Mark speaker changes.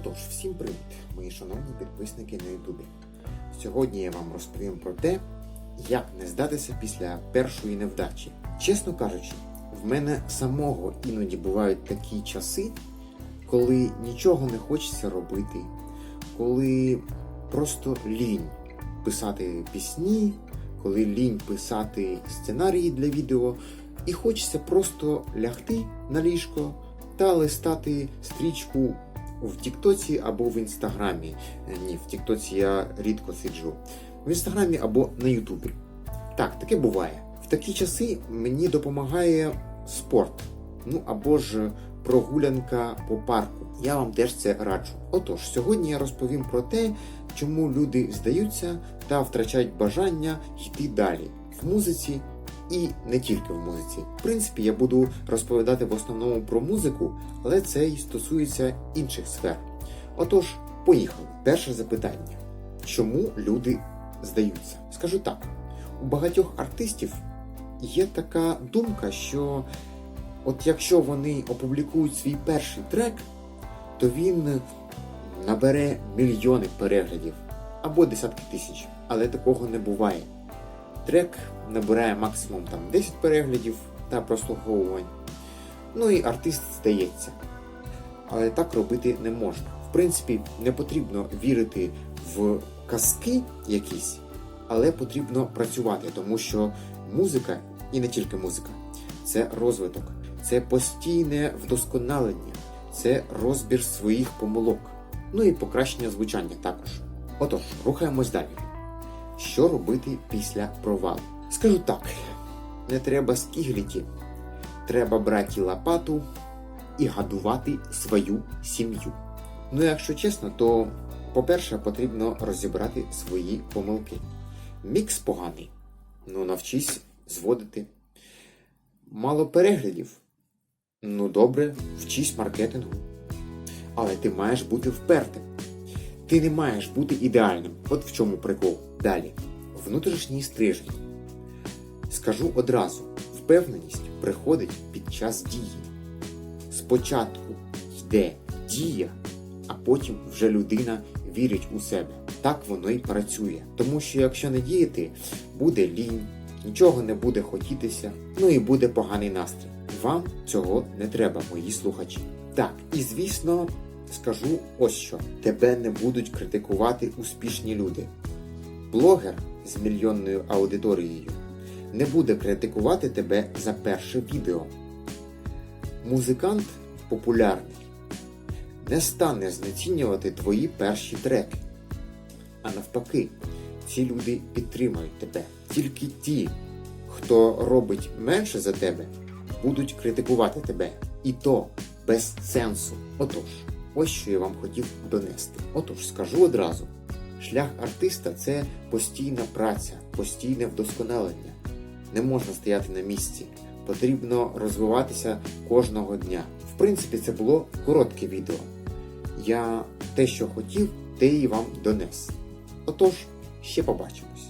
Speaker 1: Отож, всім привіт, мої шановні підписники на Ютубі. Сьогодні я вам розповім про те, як не здатися після першої невдачі. Чесно кажучи, в мене самого іноді бувають такі часи, коли нічого не хочеться робити, коли просто лінь писати пісні, коли лінь писати сценарії для відео, і хочеться просто лягти на ліжко та листати стрічку в Тіктоці або в Інстаграмі. Е, Ні, в Тіктоці я рідко сиджу. В Інстаграмі або на Ютубі. Так, таке буває. В такі часи мені допомагає спорт. Ну або ж прогулянка по парку. Я вам теж це раджу. Отож, сьогодні я розповім про те, чому люди здаються та втрачають бажання йти далі в музиці і не тільки в музиці. В принципі, я буду розповідати в основному про музику, але це і стосується інших сфер. Отож, поїхали. Перше запитання: чому люди здаються? Скажу так: у багатьох артистів є така думка, що от якщо вони опублікують свій перший трек, то він набере мільйони переглядів або десятки тисяч. Але такого не буває. Трек набирає максимум там 10 переглядів та прослуховувань. Ну і артист здається. Але так робити не можна. В принципі, не потрібно вірити в казки якісь, але потрібно працювати, тому що музика, і не тільки музика, це розвиток, це постійне вдосконалення, це розбір своїх помилок, ну і покращення звучання також. Отож, рухаємось далі. Що робити після провалу? Скажу так: не треба скігліті, треба брати лопату і годувати свою сім'ю. Ну, якщо чесно, то, по-перше, потрібно розібрати свої помилки. Мікс поганий. Ну, навчись зводити. Мало переглядів. Ну, добре, вчись маркетингу. Але ти маєш бути впертим. Ти не маєш бути ідеальним. От в чому прикол. Далі. Внутрішній стрижень. Скажу одразу: впевненість приходить під час дії. Спочатку йде дія, а потім вже людина вірить у себе. Так воно й працює. Тому що якщо не діяти, буде лінь, нічого не буде хотітися, ну і буде поганий настрій. Вам цього не треба, мої слухачі. Так, і звісно, скажу ось що: тебе не будуть критикувати успішні люди. Блогер з мільйонною аудиторією не буде критикувати тебе за перше відео. Музикант популярний не стане знецінювати твої перші треки. А навпаки, ці люди підтримують тебе. Тільки ті, хто робить менше за тебе, будуть критикувати тебе. І то без сенсу. Отож, ось що я вам хотів донести. Отож, скажу одразу: шлях артиста це постійна праця, постійне вдосконалення. Не можна стояти на місці. Потрібно розвиватися кожного дня. В принципі, це було коротке відео. Я те, що хотів, те і вам донес. Отож, ще побачимось.